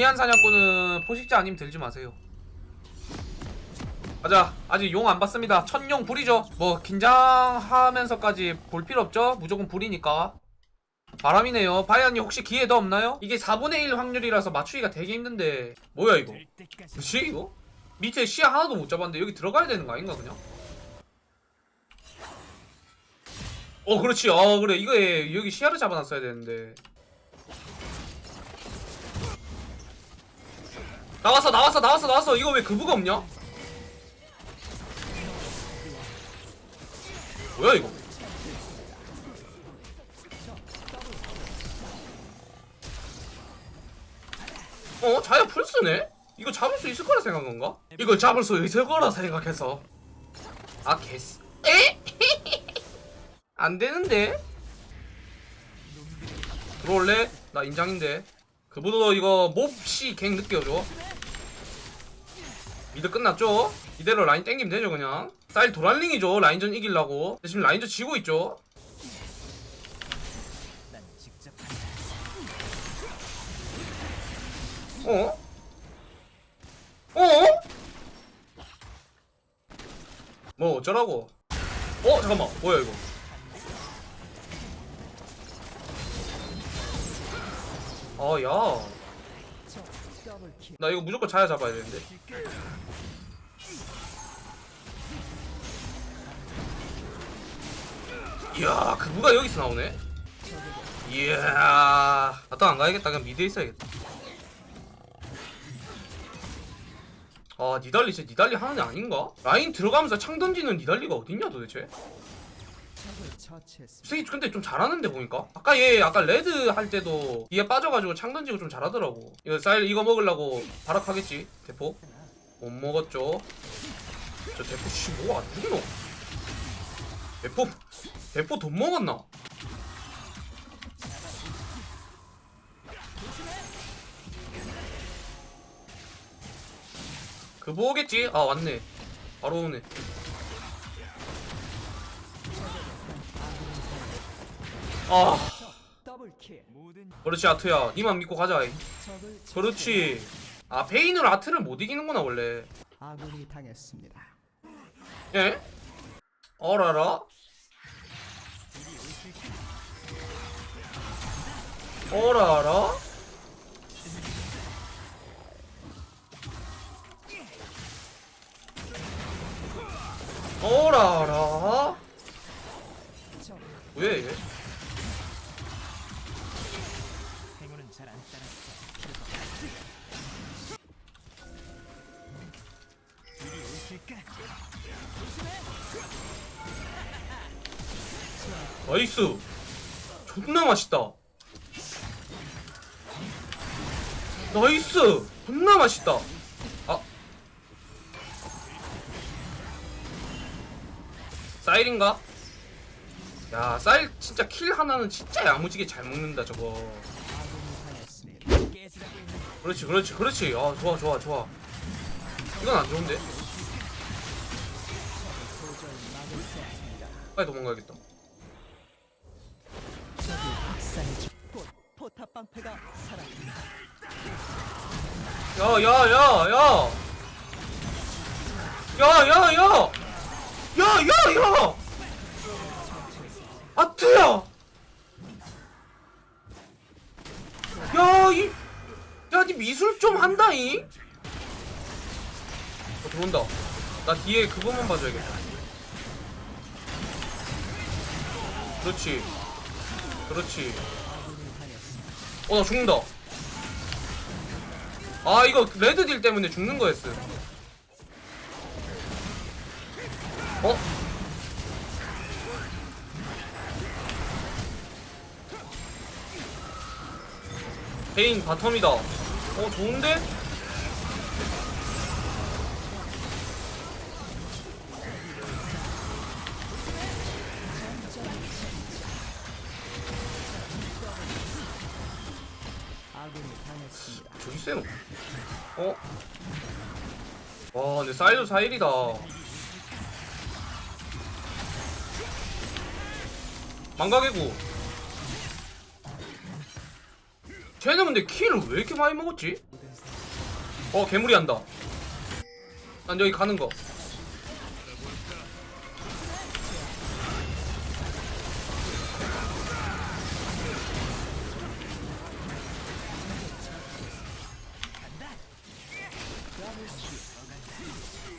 불리한 사냥꾼은 포식자 아니면 들지 마세요. 가자. 아직 용 안 봤습니다. 천용 불이죠. 뭐 긴장하면서까지 볼 필요 없죠. 무조건 불이니까. 바람이네요. 바이안님 혹시 기회 더 없나요? 이게 4분의 1 확률이라서 맞추기가 되게 힘든데 뭐야 이거? 그치 이거? 밑에 시야 하나도 못 잡았는데 여기 들어가야 되는 거 아닌가 그냥? 어 그렇지 어 그래 이거에 여기 시야를 잡아놨어야 되는데 나왔어 나왔어 나왔어 나왔어 이거 왜 그부가 없냐? 뭐야 이거 어? 자야 풀스네? 이거 잡을 수 있을 거라 생각한 건가? 이걸 잡을 수 있을 거라 생각해서 아 개스 에? 안 되는데? 들어올래? 나 인장인데 그보다 이거 몹시 갱 느껴줘 미드 끝났죠? 이대로 라인 땡기면 되죠 그냥 쌀 도랄링이죠 라인전 근데 지금 라인전 지고 있죠 어? 어? 뭐 어쩌라고? 어 잠깐만 뭐야 이거? 아 야. 나 이거 무조건 자야 잡아야 되는데. 이야 그부가 여기서 나오네. 이야. 나또 안 가야겠다. 그냥 미드에 있어야겠다. 아 니달리 진짜 니달리 하는 애 아닌가? 라인 들어가면서 창 던지는 니달리가 어딨냐 도대체? 새끼 근데 좀 잘하는데 보니까? 아까 얘 아까 레드 할 때도 뒤에 빠져가지고 창 던지고 좀 잘하더라고. 이거 쌀 이거 먹으려고 발악하겠지 대포? 못 먹었죠? 저 대포 씨뭐안 죽노? 대포 대포 돈 먹었나? 그 뭐겠지? 아 왔네. 바로 오네 아. 그렇지 아트야. 니만 믿고 가자 그렇지. 아 베인으로 아트를 못 이기는구나 원래. 아군이 당했습니다. 예? 어라라? 어라라? 어라라? 적왜 얘? 쌀인가? 야쌀 진짜 킬 하나는 진짜 야무지게 잘 먹는다 저거 그렇지 그렇지 그렇지 아 좋아 좋아 좋아 이건 안 좋은데. 빨리 도망가야겠다. 야야야야 야야야 야야야 아트야 야 이 야 니 미술 좀 한다잉? 어 들어온다. 나 뒤에 그것만 봐줘야겠다. 그렇지. 그렇지. 어 나 죽는다. 아 이거 레드 딜 때문에 죽는 거였어 어? 베인 바텀이다 어 좋은데? 저기 쎄노 어? 와 근데 사이도 사일이다 망가개구 쟤는 근데 킬을 왜 이렇게 많이 먹었지? 어 괴물이 한다. 난 여기 가는 거.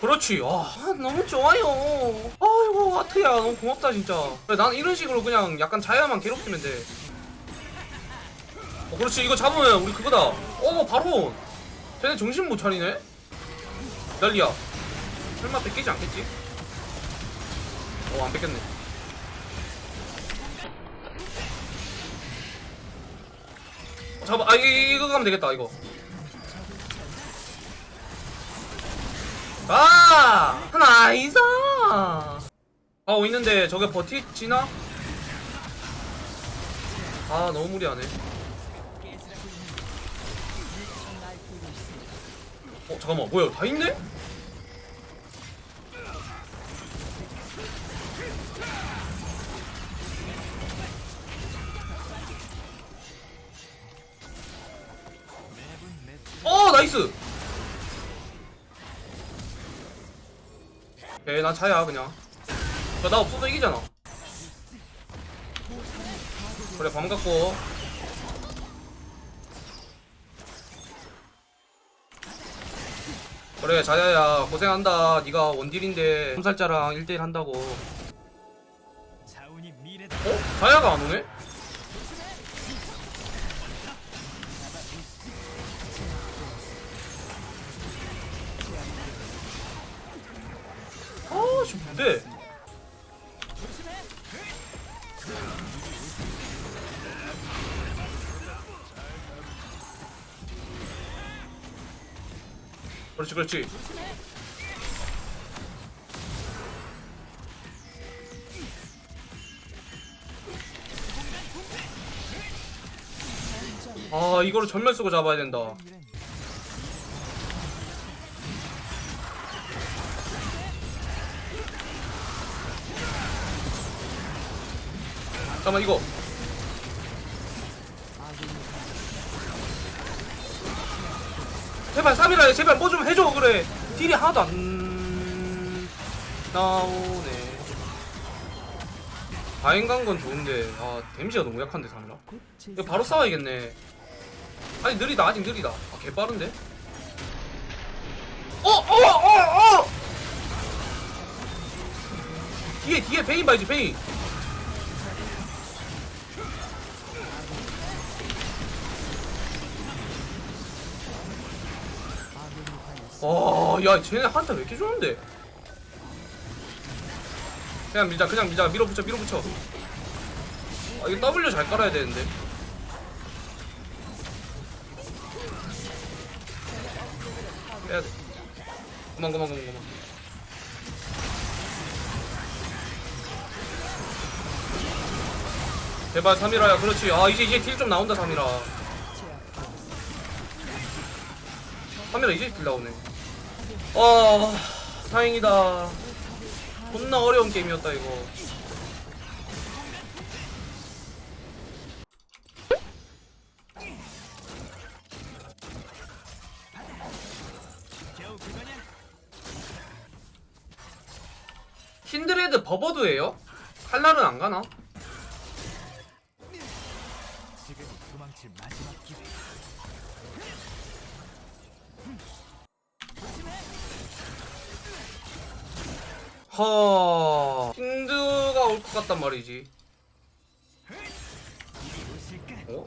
그렇지. 아 너무 좋아요. 아이고 아트야. 너무 고맙다 진짜. 난 이런 식으로 그냥 약간 자야만 괴롭히면 돼. 어, 그렇지 이거 잡으면 우리 그거다. 어 바로. 쟤네 정신 못 차리네. 난리야. 설마 뺏기지 않겠지? 어안 뺏겼네. 어, 잡아 아 이, 이거 가면 되겠다 이거. 아 나이스 하고 있는데 저게 버티지나? 아 너무 무리하네 어 잠깐만 뭐야 다 있네? 어 나이스! 오케이 난 차야 그냥. 야, 나 없어도 이기잖아. 그래 밤 갖고 그래 자야야 고생한다 네가 원딜인데 암살자랑 1대1 한다고 어? 자야가 안 오네? 아씨 뭔데? 그렇지 그렇지. 아 이거를 전멸 쓰고 잡아야 된다. 잠깐만 이거 제발 3이라 제발 뭐 좀 해줘 그래 딜이 하나도 안 나오네 다행 간건 좋은데 아 데미지가 너무 약한데 3이라 이거 바로 싸워야겠네 아니 느리다 아직 느리다 아 개빠른데 어! 어! 어! 어! 뒤에 뒤에 베인 봐야지 베인 와, 야, 쟤네 한타 왜 이렇게 좋은데? 그냥 밀자, 그냥 밀자, 밀어붙여, 밀어붙여. 아, 이거 W 잘 깔아야 되는데. 해야 돼. 그만, 그만, 그만, 그만. 제발 3이라야, 그렇지. 아, 이제, 이제 딜 좀 나온다, 3이라. 3이라 이제 딜 나오네. 아 다행이다 존나 어려운 게임이었다 이거 힌드레드 버버드예요? 칼날은 안 가나? 하. 힌드가 올 것 같단 말이지? 어?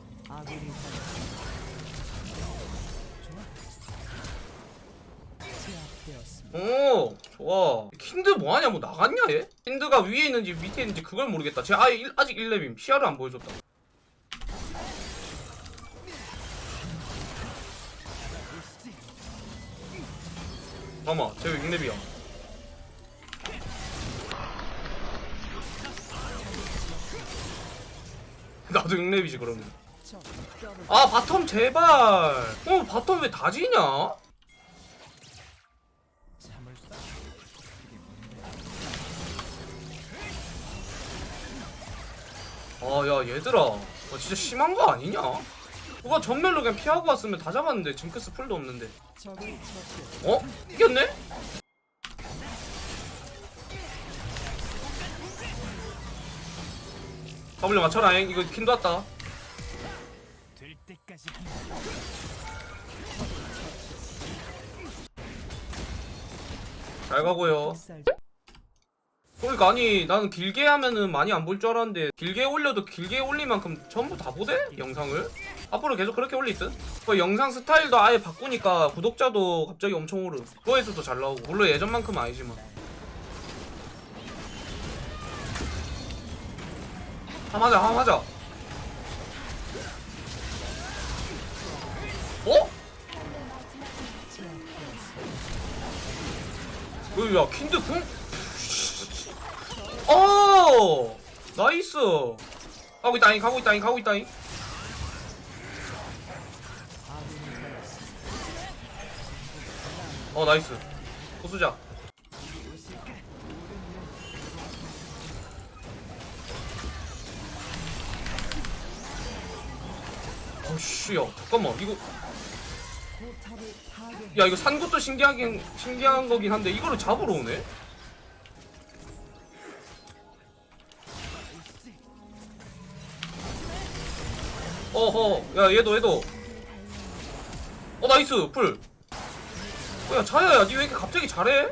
오 좋아. 힌드 뭐하냐? 뭐 나갔냐 얘? 힌드가 위에 있는지 밑에 있는지 그걸 모르겠다. 쟤 아예 일- 아직 1렙임. 시야를 안 보여줬다. 잠깐만 쟤왜 6렙이야 나도 6렙이지 그러면 아 바텀 제발 어 바텀 왜 다 지냐? 참을 수. 아야 얘들아 어, 진짜 심한 거 아니냐? 그거 전멸로 그냥 피하고 왔으면 다 잡았는데 징크스 풀도 없는데. 어? 이겼네? W 맞춰라잉 이거 킨도 왔다 잘 가고요 살 그러니까 아니 나는 길게 하면은 많이 안 볼 줄 알았는데 길게 올려도 길게 올릴 만큼 전부 다 보대? 영상을? 앞으로 계속 그렇게 올릴 듯? 그 영상 스타일도 아예 바꾸니까 구독자도 갑자기 엄청 오르 그거에서도 잘 나오고 물론 예전만큼은 아니지만 함 하자 함 하자 어? 뭐야 킨드 궁? 어! 나이스. 가고 있다잉. 가고 있다잉. 가고 있다잉. 어 나이스. 고수자 어씨야 잠깐만 이거. 야 이거 산 것도 신기하긴 신기한 거긴 한데 이거를 잡으러 오네 어허 야 얘도 얘도 어 나이스 풀 어, 야 자야야 니 왜 이렇게 갑자기 잘해?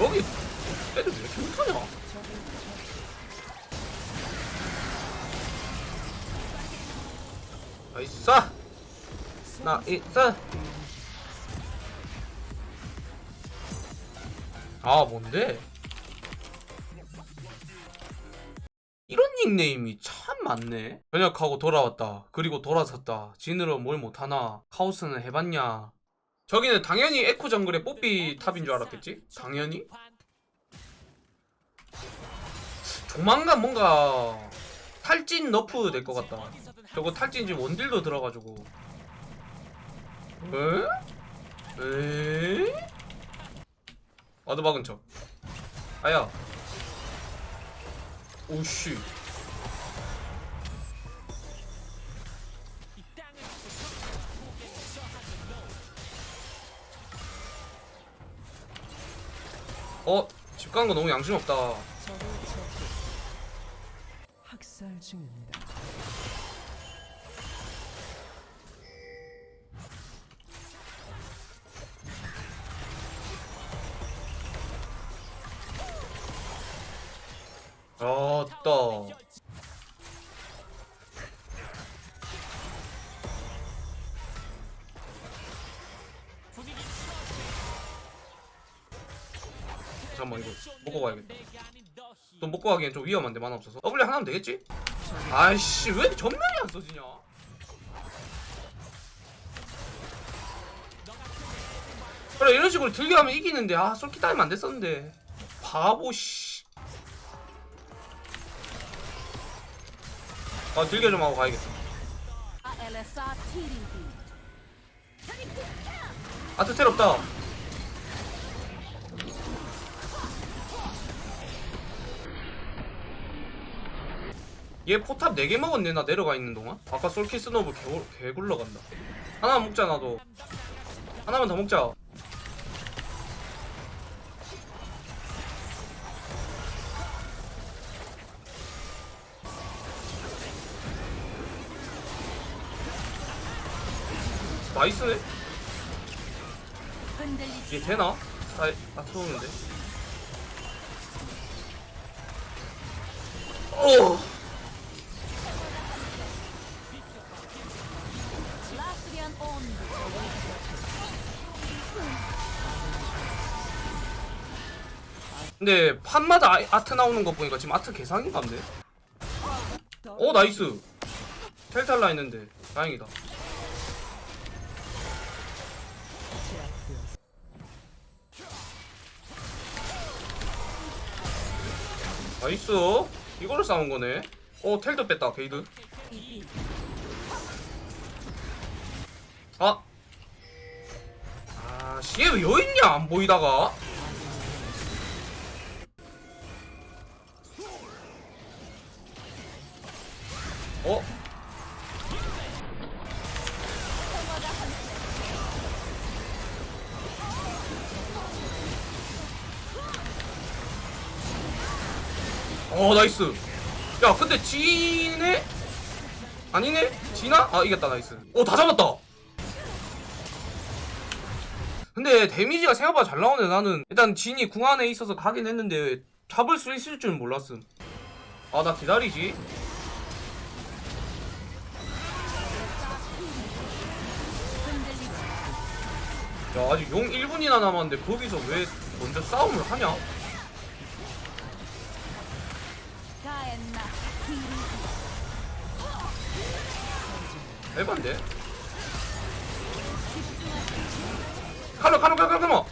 여기 애들 왜 이렇게 못하냐? 나이스. 나이스 아 뭔데? 이런 닉네임이 참 많네. 변역하고 돌아왔다. 그리고 돌아섰다. 진으로 뭘 못하나. 카오스는 해봤냐 저기는 당연히 에코 정글의 뽀삐 탑인 줄 알았겠지? 당연히? 조만간 뭔가 탈진 너프 될 것 같다 저거 탈진 지금 원딜도 들어가지고 에? 에? 와드 박은 척 아야 오씨 어? 집 가는 거 너무 양심 없다. 학살 중입니다. 잠깐만 이거 먹고 가야겠다. 또 먹고 가기엔 좀 위험한데 만화 없어서. W 하나면 되겠지? 아이씨 왜 전면이 안 써지냐? 그래 이런 식으로 들게 하면 이기는데 아 솔키 따이면 안 됐었는데. 바보 씨. 아 들게 좀 하고 가야겠다. TDD. 아트텔 없다 얘 포탑 4개 먹었네 나 내려가 있는 동안 아까 솔키 스 노브 개, 개 굴러간다 하나만 먹자 나도 하나만 더 먹자 나이스네 이게 되나? 아, 아 들어오는데. 어. 근데 판마다 아, 아트 나오는 거 보니까 지금 아트 개상인가인데? 어 나이스. 텔탈라 했는데 다행이다. 나이스. 이걸로 싸운 거네. 어 텔도 뺐다 게이드. 아. 아씨. 왜 여있냐 안 보이다가 어? 어 나이스 야 근데 지네? 아니네? 지나? 아 이겼다 나이스 오 다 잡았다 근데 데미지가 생각보다 잘 나오네 나는 일단 진이 궁 안에 있어서 가긴 했는데 잡을 수 있을 줄 몰랐음 아 나 기다리지 야 아직 용 1분이나 남았는데 거기서 왜 먼저 싸움을 하냐? 에반데? 칼로 칼로 칼로 칼로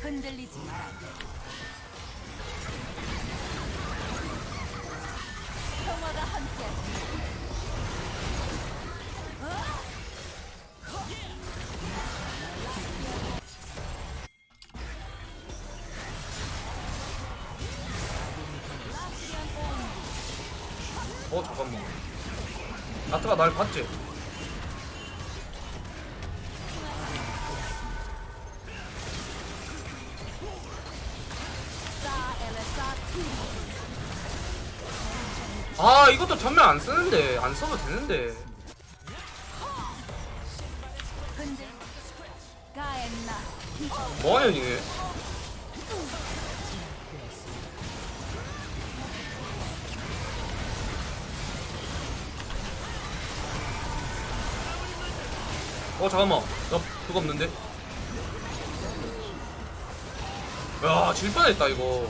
흔들리지 마라. 평화가 함께. 어 잠깐만 나트가 날 봤지? 아 이것도 전면 안 쓰는데 안 써도 되는데. 뭐하냐 니네 어 잠깐만. 나 그거 없는데? 야질 뻔했다 이거